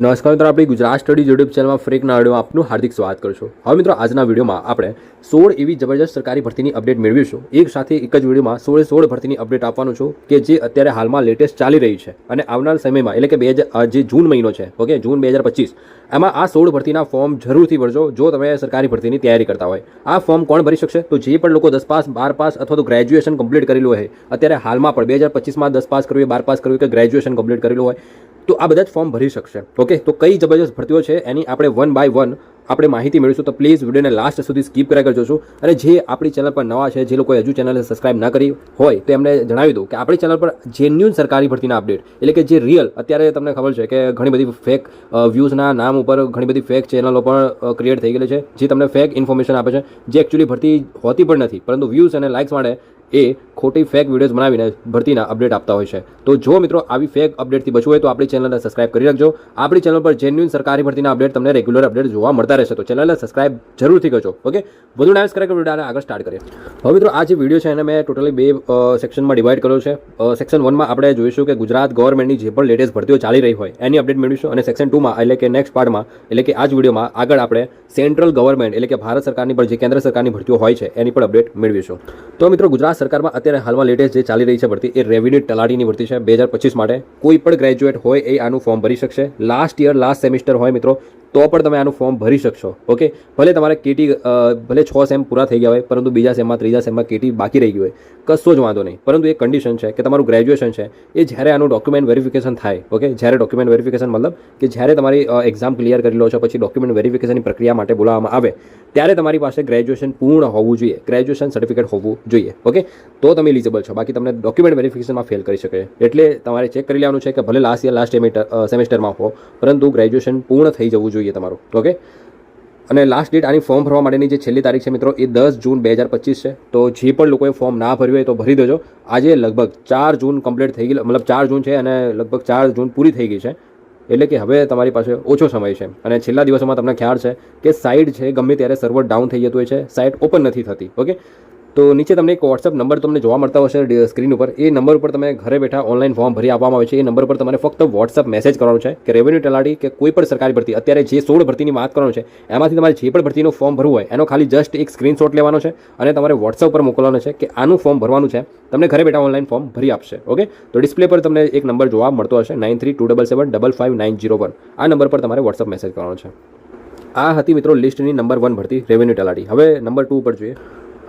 નમસ્કાર મિત્રો, આપણી ગુજરાત સ્ટડી યુટ્યુબ ચેનલમાં ફ્રેક નાડીઓમાં આપનું હાર્દિક સ્વાગત કરું છું. હવે મિત્રો, આજના વિડીયોમાં આપણે સોળ એવી જબરજસ્ત સરકારી ભરતીની અપડેટ મેળવીશું. એક સાથે એક જ વિડીયોમાં સોળે સોળ ભરતીની અપડેટ આપવાનું છું કે જે અત્યારે હાલમાં લેટેસ્ટ ચાલી રહી છે. અને આવનાર સમયમાં, એટલે કે બે જે જૂન મહિનો છે, ઓકે, જૂન બે હજાર પચીસ એમાં આ સોળ ભરતીના ફોર્મ જરૂરથી ભરજો. જો તમે સરકારી ભરતીની તૈયારી કરતા હોય. આ ફોર્મ કોણ ભરી શકશે? તો જે પણ લોકો દસ પાસ, બાર પાસ અથવા તો ગ્રેજ્યુએશન કમ્પ્લીટ કરેલું હોય, અત્યારે હાલમાં પણ બે હજાર પચીસમાં દસ પાસ કરવી, બાર પાસ કરવી કે ગ્રેજ્યુએશન કમ્પ્લીટ કરેલું હોય, તો આ બધા જ ફોર્મ ભરી શકશે. ઓકે તો કઈ જબરજસ્ત ભરતીઓ છે? એની આપણે વન બાય વન આપણે માહિતી મેળવીશું તો પ્લીઝ વિડીયોને લાસ્ટ સુધી સ્કીપ કર્યા કરજો અને જે આપણી ચેનલ પર નવા છે, જે લોકો હજુ ચેનલને સબસ્ક્રાઇબ ના કરી હોય, તો એમને જણાવી દઉં કે આપણી ચેનલ પર જેન્યુન સરકારી ભરતીના અપડેટ એટલે કે જે રિયલ અત્યારે તમને ખબર છે કે ઘણી બધી ફેક વ્યૂઝના નામ ઉપર ઘણી બધી ફેક ચેનલો પણ ક્રિએટ થઈ ગયેલી છે, જે તમને ફેક ઇન્ફોર્મેશન આપે છે, જે એકચ્યુઅલી ભરતી હોતી પણ નથી, પરંતુ વ્યૂઝ અને લાઇક્સ માટે એ ખોટી ફેક વિડીયોઝ બનાવીને ભરતીના અપડેટ આપતા હોય છે. તો જો મિત્રો આવી ફેક અપડેટથી બચવું હોય તો આપણી ચેનલને સબસ્ક્રાઇબ કરી રાખજો. આપણી ચેનલ પર જેન્યુન સરકારી ભરતીના અપડેટ તમને રેગ્યુલર અપડેટ જોવા મળતા રહેશે. તો ચેનલને સબસ્ક્રાઇબ જરૂરથી કરજો. ઓકે વધુ ડાયસ કરે વિડીયોને આગળ સ્ટાર્ટ કરીએ. હવે મિત્રો આ જે વીડિયો છે એને મેં ટોટલી બે સેક્શનમાં ડિવાઈડ કર્યો છે. સેક્શન વનમાં આપણે જોઈશું કે ગુજરાત ગવર્મેન્ટની જે પણ લેટેસ્ટ ભરતીઓ ચાલી રહી હોય, એની અપડેટ મેળવીશું. અને સેક્શન ટુમાં એટલે કે નેક્સ્ટ પાર્ટમાં એટલે કે આ જ વિડીયોમાં આગળ આપણે સેન્ટ્રલ ગવર્મેન્ટ એટલે કે ભારત સરકારની પણ જે કેન્દ્ર સરકારની ભરતીઓ હોય છે, એની પણ અપડેટ મેળવીશું. તો મિત્રો ગુજરાત સરકારમાં અત્યારે હાલમાં લેટેસ્ટ જે ચાલી રહી છે ભરતી, એ રેવન્યુ તલાટીની ભરતી છે. બે હજાર પચીસ માટે કોઈ પણ ગ્રેજ્યુએટ હોય એ આનું ફોર્મ ભરી શકશે. લાસ્ટ યર લાસ્ટ સેમિસ્ટર હોય મિત્રો તો પણ તમે આનું ફોર્મ ભરી શકશો ઓકે ભલે તમારે કેટી ભલે છ સેમ પૂરા થઈ ગયા હોય, પરંતુ બીજા સેમમાં ત્રીજા સેમમાં કેટી બાકી રહી ગઈ હોય, કશો જ વાંધો નહીં. પરંતુ એ કન્ડિશન છે કે તમારું ગ્રેજ્યુએશન છે, એ જ્યારે આનું ડોક્યુમેન્ટ વેરિફિકેશન થાય ઓકે જ્યારે ડોક્યુમેન્ટ વેરિફિકેશન મતલબ કે જ્યારે તમારી એક્ઝામ ક્લિયર કરી લો છો, પછી ડોક્યુમેન્ટ વેરિફિકેશનની પ્રક્રિયા માટે બોલાવવામાં આવે, ત્યારે તમારી પાસે ગ્રેજ્યુએશન પૂર્ણ હોવું જોઈએ ગ્રેજ્યુએશન સર્ટિફિકેટ હોવું જોઈએ ઓકે તો તમે એલિજિબલ છો. બાકી તમને ડોક્યુમેન્ટ વેરિફિકેશનમાં ફેલ કરી શકે. એટલે તમારે ચેક કરી લેવાનું છે કે ભલે લાસ્ટ યર લાસ્ટ સેમેસ્ટરમાં હો, પરંતુ ગ્રેજ્યુએશન પૂર્ણ થઈ જવું જોઈએ. તમારું. ઓકે અને લાસ્ટ ડેટ આની ફોર્મ ભરવા માટેની જે છેલ્લી તારીખ છે મિત્રો, એ દસ જૂન બે હજાર પચીસ છે. તો જે પણ લોકોએ ફોર્મ ના ભર્યું હોય તો ભરી દેજો. આજે લગભગ ચાર જૂન કમ્પ્લીટ થઈ ગઈ મતલબ ચાર જૂન છે અને લગભગ ચાર જૂન પૂરી થઈ ગઈ છે. એટલે કે હવે તમારી પાસે ઓછો સમય છે. અને છેલ્લા દિવસોમાં તમને ખ્યાલ છે કે સાઇટ છે, ગમે ત્યારે સર્વર ડાઉન થઈ જતું હોય છે. સાઇટ ઓપન નથી થતી. ઓકે તો નીચે તમને એક વોટ્સઅપ નંબર તમને જોવા મળતા હશે સ્ક્રીન ઉપર. એ નંબર ઉપર તમે ઘરે બેઠા ઓનલાઈન ફોર્મ ભરી આપવામાં આવે છે. એ નંબર પર તમારે ફક્ત વોટ્સઅપ મેસેજ કરવાનો છે કે રેવન્યુ તલાટી કે કોઈ પણ સરકારી ભરતી, અત્યારે જે સોળ ભરતીની વાત કરવાનો છે, એમાંથી તમારે જે પણ ભરતીનું ફોર્મ ભરવું હોય, એનો ખાલી જસ્ટ એક સ્ક્રીનશોટ લેવાનો છે અને તમારે વોટ્સઅપ પર મોકલવાનો છે કે આનું ફોર્મ ભરવાનું છે, તમને ઘરે બેઠા ઓનલાઈન ફોર્મ ભરી આપશે. ઓકે? તો ડિસ્પ્લે પર તમને એક નંબર જોવા મળતો હશે nine three two double seven, double five nine zero one. આ નંબર પર તમારે વોટ્સઅપ મેસેજ કરવાનો છે. આ હતી મિત્રો લિસ્ટની નંબર વન ભરતી રેવન્યુ તલાટી હવે નંબર ટુ ઉપર જોઈએ.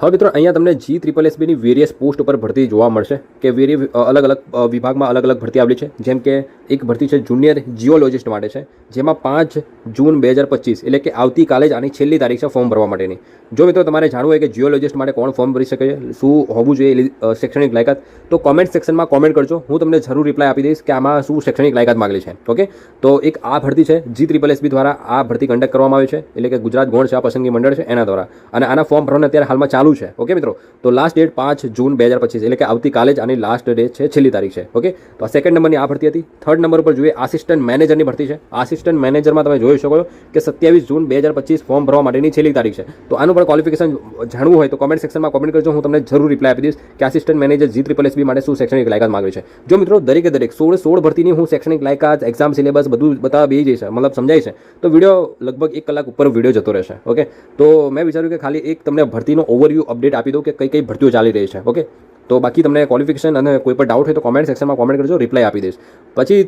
હવે મિત્રો, અહીંયા તમને જી ત્રિપલ એસબીની વેરિયસ પોસ્ટ ઉપર ભરતી જોવા મળશે કે વેરી અલગ અલગ વિભાગમાં અલગ અલગ ભરતી આવેલી છે. જેમ કે એક ભરતી છે જુનિયર જીઓલોજિસ્ટ માટે છે, જેમાં પાંચ જૂન બે હજાર પચીસ, એટલે કે આવતીકાલે જ આની છેલ્લી તારીખ છે ફોર્મ ભરવા માટેની. જો મિત્રો તમારે જાણવું હોય કે જીઓલોજિસ્ટ માટે કોણ ફોર્મ ભરી શકે શું હોવું જોઈએ શૈક્ષણિક લાયકાત, તો કોમેન્ટ સેક્શનમાં કોમેન્ટ કરજો. હું તમને જરૂર રિપ્લાય આપી દઈશ કે આમાં શું શૈક્ષણિક લાયકાત માગેલી છે ઓકે તો એક આ ભરતી છે જી ત્રિપલ એસબી દ્વારા આ ભરતી કન્ડક્ટ કરવામાં આવી છે, એટલે કે ગુજરાત ગૌણ સેવા પસંદગી મંડળ છે એના દ્વારા. અને આના ફોર્મ ભરવાનું અત્યારે હાલમાં ચાલુ છે. ઓકે મિત્રો? તો લાસ્ટ ડેટ પાંચ જૂન બે હજાર પચીસ, એટલે કે આવતીકાલે જ આની લાસ્ટ ડેટ છે છેલ્લી તારીખ છે. ઓકે તો આ સેકન્ડ નંબરની આ ભરતી હતી. થર્ડ નંબર પર જોઈએ આસિસ્ટન્ટ મેનેજરની ભરતી છે. આસિસ્ટન્ટ મેનેજરમાં તમે જોઈ શકો કે સત્યાવીસ જૂન બે હજાર પચીસ ફોર્મ ભરવા માટેની છેલ્લી તારીખ છે. તો આનું પણ ક્વોલિફિકેશન જાણવું હોય તો કોમેન્ટ સેક્શનમાં કોમેન્ટ કરજો. હું તમને જરૂર રિપ્લાય આપી દઈશ કે assistant manager G triple S B માટે શું શૈક્ષણિક લાયકાત માગે છે. જો મિત્રો, દરેકે દરેક સોળ સોળ ભરતીની હું શૈક્ષણિક લાયકાત એક્ઝામ સિલેબસ બધું બતાવવા બે જઈશ, મતલબ સમજાય છે, તો વીડિયો લગભગ એક કલાક ઉપર વીડિયો જતો રહેશે. ઓકે તો મેં વિચાર્યું કે ખાલી એક તમને ભરતીનો ઓવરવ્યૂ અપડેટ આપી દઉં કે કઈ કઈ ભરતીઓ ચાલી રહી છે ઓકે તો બાકી તમને ક્વોલિફિકેશન અને કોઈ પણ ડાઉટ હોય તો કોમેન્ટ સેક્શનમાં કોમેન્ટ કરજો રિપ્લાય આપી દઈશ. પછી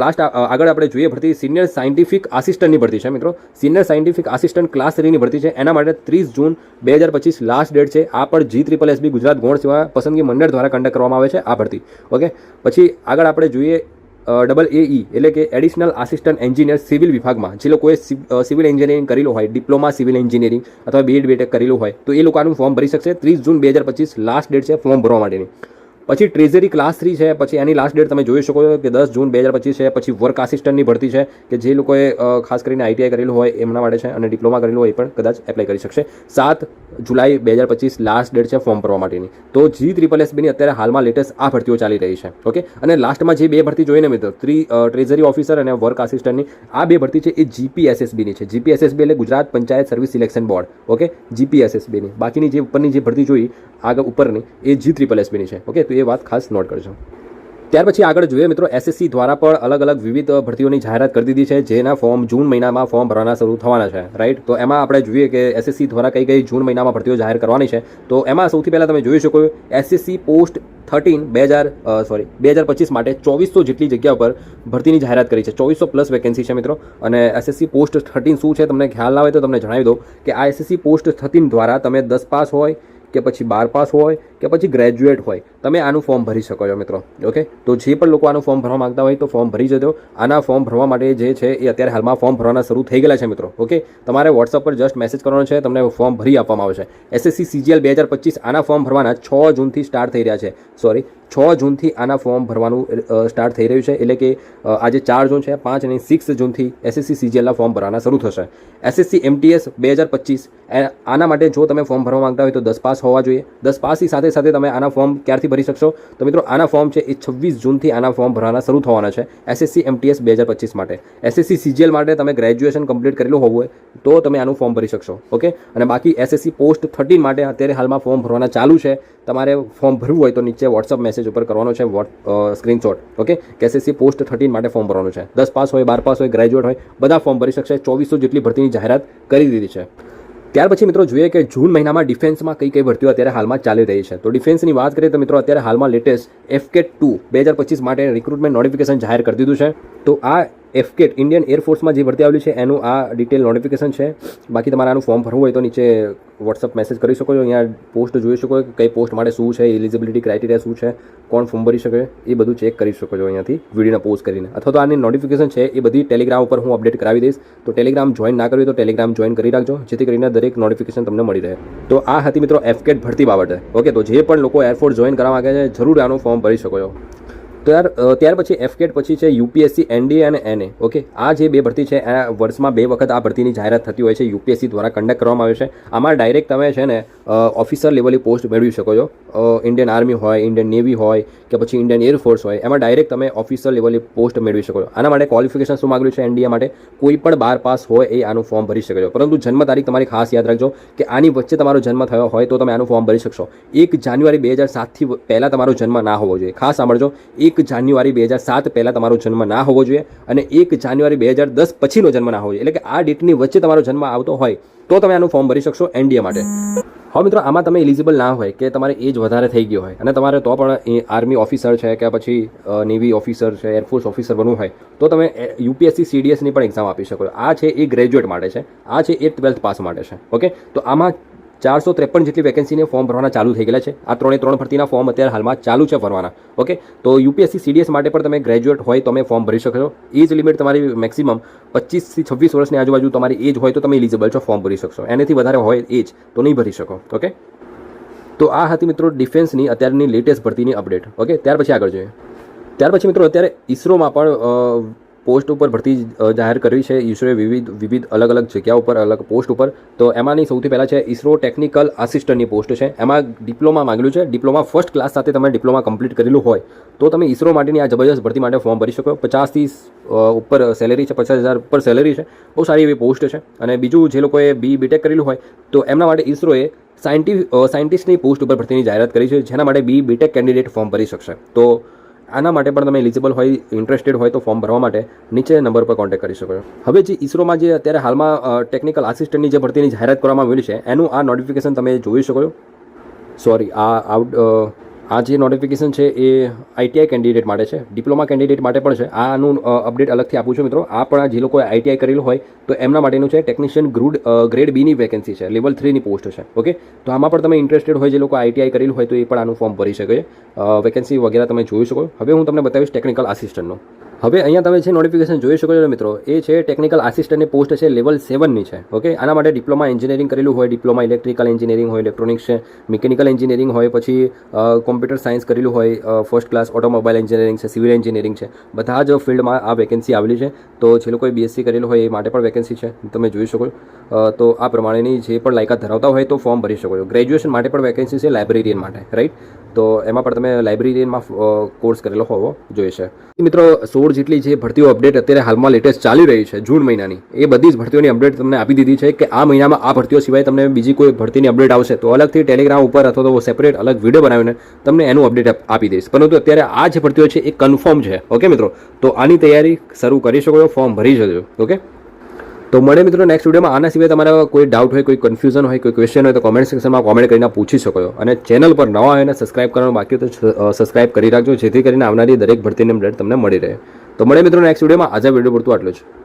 લાસ્ટ આગળ આપણે જોઈએ ભરતી સિનિયર સાયન્ટિફિક આસિસ્ટન્ટની ભરતી છે, મિત્રો. સિનિયર સાયન્ટિફિક આસિસ્ટન્ટ ક્લાસ થ્રીની ભરતી છે. એના માટે ત્રીસ જૂન બે હજાર પચીસ લાસ્ટ ડેટ છે. આ પણ જી ત્રિપલ એસબી ગુજરાત ગૌણ સેવા પસંદગી મંડળ દ્વારા કન્ડક્ટ કરવામાં આવે છે, આ ભરતી ઓકે પછી આગળ આપણે જોઈએ ડબલ એઈ એટલે કે એડિશનલ આસિસ્ટન્ટ એન્જિનિયર સિવિલ વિભાગમાં. જે લોકોએ સિવિલ એન્જિનિયરિંગ કરેલું હોય, ડિપ્લોમા સિવિલ એન્જિનિયરિંગ અથવા બીએડ બીટેક કરેલું હોય, તો એ લોકોનું ફોર્મ ભરી શકશે ત્રીસ જૂન બે હજાર પચીસ લાસ્ટ ડેટ છે ફોર્મ ભરવા માટેની. પછી ટ્રેઝરી ક્લાસ થ્રી છે, પછી એની લાસ્ટ ડેટ તમે જોઈ શકો છો કે દસ જૂન બે હજાર પચીસ છે, પછી વર્ક આસિસ્ટન્ટની ભરતી છે, કે જે લોકોએ ખાસ કરીને આઈટીઆઈ કરેલું હોય એમના માટે છે અને ડિપ્લોમા કરેલું હોય એ પણ કદાચ એપ્લાય કરી શકશે. સાત જુલાઈ બે હજાર પચીસ લાસ્ટ ડેટ છે ફોર્મ ભરવા માટેની. તો જી ત્રિપલ એસબીની અત્યારે હાલમાં લેટેસ્ટ આ ભરતીઓ ચાલી રહી છે ઓકે અને લાસ્ટમાં જે બે ભરતી જોઈને મિત્રો ત્રી ટ્રેઝરી ઓફિસર અને વર્ક આસિસ્ટન્ટની આ બે ભરતી છે એ જીપીએસએસબીની છે. જીપીએસએસબી એટલે Gujarat panchayat service selection board okay જીપીએસએસબીની બાકીની જે ઉપરની જે ભરતી જોઈ આગળ ઉપરની, એ જી ત્રિપલ એસબીની છે ઓકે તો વાત ખાસ નોટ કરજો. ત્યાર પછી આગળ જોઈએ મિત્રો એસએસસી દ્વારા પણ અલગ અલગ વિવિધ ભરતીઓની જાહેરાત કરી દીધી છે, જેના ફોર્મ જૂન મહિનામાં ફોર્મ ભરવાના શરૂ થવાના છે રાઈટ તો એમાં આપણે જોઈએ કે એસએસસી દ્વારા કઈ કઈ જૂન મહિનામાં ભરતીઓ જાહેર કરવાની છે. તો એમાં સૌથી પહેલાં તમે જોઈ શકો એસએસસી પોસ્ટ થર્ટીન બે હજાર સોરી બે હજાર પચીસ માટે ચોવીસો જેટલી જગ્યા પર ભરતીની જાહેરાત કરી છે. ચોવીસો પ્લસ વેકેન્સી છે મિત્રો. અને એસએસસી પોસ્ટ થર્ટીન શું છે તમને ખ્યાલ ના હોય તો તમને જણાવી દઉં કે આ એસએસસી પોસ્ટ થર્ટીન દ્વારા તમે દસ પાસ હોય કે પછી બાર પાસ હોય કે પછી ગ્રેજ્યુએટ હોય, તમે આનું ફોર્મ ભરી શકો છો મિત્રો ઓકે તો જે પણ લોકો આનું ફોર્મ ભરવા માંગતા હોય તો ફોર્મ ભરી જજો. આના ફોર્મ ભરવા માટે જે છે એ અત્યારે હાલમાં ફોર્મ ભરવાના શરૂ થઈ ગયેલા છે મિત્રો ઓકે તમારે વોટ્સઅપ પર જસ્ટ મેસેજ કરવાનો છે, તમને ફોર્મ ભરી આપવામાં આવશે. એસએસસી સીજીએલ બે હજાર પચીસ આના ફોર્મ ભરવાના છ જૂનથી સ્ટાર્ટ થઈ રહ્યા છે. સોરી છ જૂનથી આના ફોર્મ ભરવાનું સ્ટાર્ટ થઈ રહ્યું છે. એટલે કે આજે ચાર જૂન છે, પાંચ અને સિક્સ જૂનથી એસએસસી સીજીએલના ફોર્મ ભરવાના શરૂ થશે. એસએસસી એમટીએસ બે હજાર પચીસ આના માટે જો તમે ફોર્મ ભરવા માંગતા હોય તો દસ પાસ હોવા જોઈએ. દસ પાસની સાથે સાથે તમે આના ફોર્મ ક્યારથી ભરી શકશો? તો મિત્રો, આના ફોર્મ છે એ છવ્વીસ જૂનથી આના ફોર્મ ભરવાના શરૂ થવાના છે એસએસસી એમટીએસ બે હજાર પચીસ માટે. એસએસસી સીજીએલ માટે તમે ગ્રેજ્યુએશન કમ્પ્લીટ કરેલું હોવું હોય તો તમે આનું ફોર્મ ભરી શકશો ઓકે અને બાકી એસએસસી પોસ્ટ થર્ટીન માટે અત્યારે હાલમાં ફોર્મ ભરવાના ચાલુ છે. તમારે ફોર્મ ભરવું હોય તો નીચે વોટ્સઅપ મેસેજ ઉપર કરવાનો છે વોટ સ્ક્રીનશોટ ઓકે કે એસએસસી પોસ્ટ થર્ટીન માટે ફોર્મ ભરવાનું છે. દસ પાસ હોય, બાર પાસ હોય ગ્રેજ્યુએટ હોય, બધા ફોર્મ ભરી શકશે. ચોવીસો જેટલી ભરતીની જાહેરાત કરી દીધી છે. ત્યાર પછી મિત્રો જોઈએ કે જૂન મહિનામાં ડિફેન્સમાં કઈ કઈ ભરતીઓ અત્યારે હાલમાં ચાલી રહી છે. તો ડિફેન્સની વાત કરીએ તો મિત્રો અત્યારે હાલમાં લેટેસ્ટ એફકેટ ટુ બે હજાર પચીસ માટે રિક્રુટમેન્ટ નોટિફિકેશન જાહેર કરી દીધું છે. તો આ એફકેટ ઇન્ડિયન એરફોર્સમાં જે ભરતી આવેલી છે, એનું આ ડિટેલ નોટિફિકેશન છે. બાકી તમારે આનું ફોર્મ ભરવું હોય તો નીચે વોટ્સઅપ મેસેજ કરી શકો છો. અહીંયા પોસ્ટ જોઈ શકો કે કઈ પોસ્ટ માટે શું છે એલિજિબિલિટી ક્રાઇટેરિયા શું છે, કોણ ફોર્મ ભરી શકે, એ બધું ચેક કરી શકો છો અહીંયાથી વિડીયોના પોસ્ટ કરીને. અથવા તો આની નોટિફિકેશન છે, એ બધી ટેલિગ્રામ ઉપર હું અપડેટ કરાવી દઈશ. તો ટેલિગ્રામ જોઈન ના કર્યું તો ટેલિગ્રામ જોઈન કરી રાખજો, જેથી કરીને દરેક નોટિફિકેશન તમને મળી રહે. તો આ હતી મિત્રો એફકેટ ભરતી બાબતે. ઓકે તો જે પણ લોકો એરફોર્સ જોઈન કરવા માગે છે, જરૂર આનું ફોર્મ ભરી શકો છો. તો યાર અ, ત્યાર પછી એફકેટ પછી છે યુપીએસસી એનડીએ અને એનએ ઓકે આ જે બે ભરતી છે આ વર્ષમાં બે વખત આ ભરતીની જાહેરાત થતી હોય છે યુપીએસસી દ્વારા કન્ડક્ટ કરવામાં આવે છે. આમાં ડાયરેક્ટ તમે છે ને ઓફિસર લેવલની પોસ્ટ મેળવી શકો છો. ઇન્ડિયન આર્મી હોય ઇન્ડિયન નેવી હોય કે પછી ઇન્ડિયન એરફોર્સ હોય એમાં ડાયરેક્ટ તમે ઓફિસર લેવલની પોસ્ટ મેળવી શકો છો. આના માટે ક્વોલિફિકેશન શું માગ્યું છે એનડીએ માટે? કોઈ પણ બાર પાસ હોય એ આનું ફોર્મ ભરી શકે છો. પરંતુ જન્મ તારીખ તમારી ખાસ યાદ રાખજો કે આની વચ્ચે તમારો જન્મ થયો હોય તો તમે આનું ફોર્મ ભરી શકશો. એક જાન્યુઆરી બે હજાર સાતથી પહેલાં તમારો જન્મ ના હોવો જોઈએ. ખાસ સાંભળજો એક જાન્યુઆરી બે હજાર સાત પહેલાં તમારો જન્મ ના હોવો જોઈએ અને એક જાન્યુઆરી બે હજાર દસ પછીનો જન્મ ના હોવો જોઈએ. એટલે કે આ ડેટની વચ્ચે તમારો જન્મ આવતો હોય તો તમે આનું ફોર્મ ભરી શકશો એનડીએ માટે. હવે મિત્રો, આમાં તમે એલિજિબલ ના હોય કે તમારે એજ વધારે થઈ ગયો હોય અને તમારે તો પણ આર્મી ઓફિસર છે કે પછી નેવી ઓફિસર છે એરફોર્સ ઓફિસર બનવું હોય તો તમે યુપીએસસી સીડીએસની પણ એક્ઝામ આપી શકો આ છે એ ગ્રેજ્યુએટ માટે છે. આ છે એ ટ્વેલ્થ પાસ માટે છે. ઓકે તો આમાં ચારસો ત્રેપન જેટલી વેકેન્સીને ફોર્મ ભરવાના ચાલુ થઈ ગયેલા છે. આ ત્રણે ત્રણ ભરતીના ફોર્મ અત્યારે હાલમાં ચાલુ છે ભરવાના. ઓકે તો યુપીએસસી સીડીએસ માટે પણ તમે ગ્રેજ્યુએટ હોય તો તમે ફોર્મ ભરી શકો છો. એજ લિમિટ તમારી મેક્સિમમ પચીસથી છવ્વીસ વર્ષની આજુબાજુ તમારી એજ હોય તો તમે એલિજિબલ છો ફોર્મ ભરી શકશો. એનાથી વધારે હોય એજ તો નહીં ભરી શકો. ઓકે તો આ હતી મિત્રો ડિફેન્સની અત્યારની લેટેસ્ટ ભરતીની અપડેટ ઓકે ત્યાર પછી આગળ જોઈએ. ત્યાર પછી મિત્રો અત્યારે ઇસરોમાં પણ પોસ્ટ ઉપર ભરતી જાહેર કરવી છે. ઈસરોએ વિવિધ વિવિધ અલગ અલગ જગ્યા ઉપર અલગ પોસ્ટ ઉપર. તો એમાંની સૌથી પહેલાં છે ઈસરો ટેકનિકલ આસિસ્ટન્ટની પોસ્ટ છે. એમાં ડિપ્લોમા માંગેલું છે. ડિપ્લોમા ફર્સ્ટ ક્લાસ સાથે તમે ડિપ્લોમા કમ્પ્લીટ કરેલું હોય, તો તમે ઈસરો માટેની આ જબરજસ્ત ભરતી માટે ફોર્મ ભરી શકો. પચાસથી ઉપર સેલેરી છે, પચાસ હજાર ઉપર સેલેરી છે. બહુ સારી એવી પોસ્ટ છે. અને બીજું જે લોકોએ બી બીટેક કરેલું હોય, તો એમના માટે ઈસરોએ સાયન્ટિફ સાયન્ટિસ્ટની પોસ્ટ ઉપર ભરતીની જાહેરાત કરી છે. જેના માટે બી બીટેક કેન્ડિડેટ ફોર્મ ભરી શકશે. તો આના માટે પણ તમે એલિજિબલ હોય ઇન્ટરેસ્ટેડ હોય તો ફોર્મ ભરવા માટે નીચે નંબર પર કોન્ટેક્ટ કરી શકો છો. હવે જે ઇસરોમાં જે અત્યારે હાલમાં ટેકનિકલ આસિસ્ટન્ટની જે ભરતીની જાહેરાત કરવામાં આવેલી છે, એનું આ નોટિફિકેશન તમે જોઈ શકો છો. સોરી આ આઉટ આ જે નોટિફિકેશન છે એ આઈટીઆઈ કેન્ડિડેટ માટે છે. ડિપ્લોમા કેન્ડિડેટ માટે પણ છે. આનું અપડેટ અલગથી આપું છું મિત્રો. આ પણ જે લોકોએ આઈટીઆઈ કરેલું હોય, તો એમના માટેનું છે ટેકનિશિયન ગ્રુડ ગ્રેડ બીની વેકેન્સી છે. લેવલ થ્રીની પોસ્ટ છે. ઓકે તો આમાં પણ તમે ઇન્ટરેસ્ટેડ હોય જે લોકો આઈટીઆઈ કરેલું હોય, તો એ પણ આનું ફોર્મ ભરી શકે છે. વેકેન્સી વગેરે તમે જોઈ શકો. હવે હું તમને બતાવીશ ટેકનિકલ આસિસ્ટન્ટનું હવે અહીંયા તમે છે નોટિફિકેશન જોઈ શકો છો મિત્રો, એ છે ટેકનિકલ આસિસ્ટન્ટની પોસ્ટ છે લેવલ સેવનની છે ઓકે આના માટે ડિપ્લોમા એન્જિનિયરિંગ કરેલું હોય ડિપ્લોમા ઇલેક્ટ્રિકલ એન્જિનિયરિંગ હોય ઇલેક્ટ્રોનિક્સ છે મિકેનિકલ એન્જિનિયરિંગ હોય, પછી કોમ્પ્યુટર સાયન્સ કરેલું હોય ફર્સ્ટ ક્લાસ ઓટોમોબાઈલ એન્જિનિયરિંગ છે સિવિલ એન્જિનિયરિંગ છે, બધા જ ફિલ્ડમાં આ વેકેન્સી આવેલી છે. તો જે લોકોએ બીએસસી કરેલું હોય, એ માટે પણ વેકેન્સી છે, તમે જોઈ શકો. તો આ પ્રમાણેની જે પણ લાયકાત ધરાવતા હોય તો ફોર્મ ભરી શકો છો. ગ્રેજ્યુએશન માટે પણ વેકેન્સી છે લાઇબ્રેરિયન માટે રાઈટ તો એમાં પણ તમે લાઇબ્રેરીમાં કોર્સ કરેલો હોવો જોઈએ છે. મિત્રો, સોળ જેટલી જે ભરતીઓ અપડેટ અત્યારે હાલમાં લેટેસ્ટ ચાલી રહી છે, જૂન મહિનાની, એ બધી જ ભરતીઓની અપડેટ તમને આપી દીધી છે કે આ મહિનામાં આ ભરતીઓ સિવાય તમને બીજી કોઈ ભરતીની અપડેટ આવશે. તો અલગથી ટેલિગ્રામ ઉપર અથવા તો સેપરેટ અલગ વીડિયો બનાવીને તમને એનું અપડેટ આપી દઈશ. પરંતુ અત્યારે આ જે ભરતીઓ છે એ કન્ફર્મ છે. ઓકે મિત્રો? તો આની તૈયારી શરૂ કરી શકો છો ફોર્મ ભરી શકો ઓકે તો મળે મિત્રો નેક્સ્ટ વિડીયોમાં આના સિવાય તમારા કોઈ ડાઉટ હોય, કોઈ કન્ફ્યુઝન હોય, કોઈ ક્વેશ્ચન હોય તો કોમેન્ટ સેક્શનમાં કોમેન્ટ કરીને પૂછી શકો છો. અને ચેનલ પર નવા હોય અને સબસ્ક્રાઇબ કરવાનું બાકી તો સબસ્ક્રાઇબ કરી રાખજો, જેથી કરીને આવનારી દરેક ભરતીની અપડેટ તમને મળી રહે. તો મળે મિત્રો નેક્સ્ટ વિડીયોમાં આજે વીડિયો પૂરતું આટલું જ.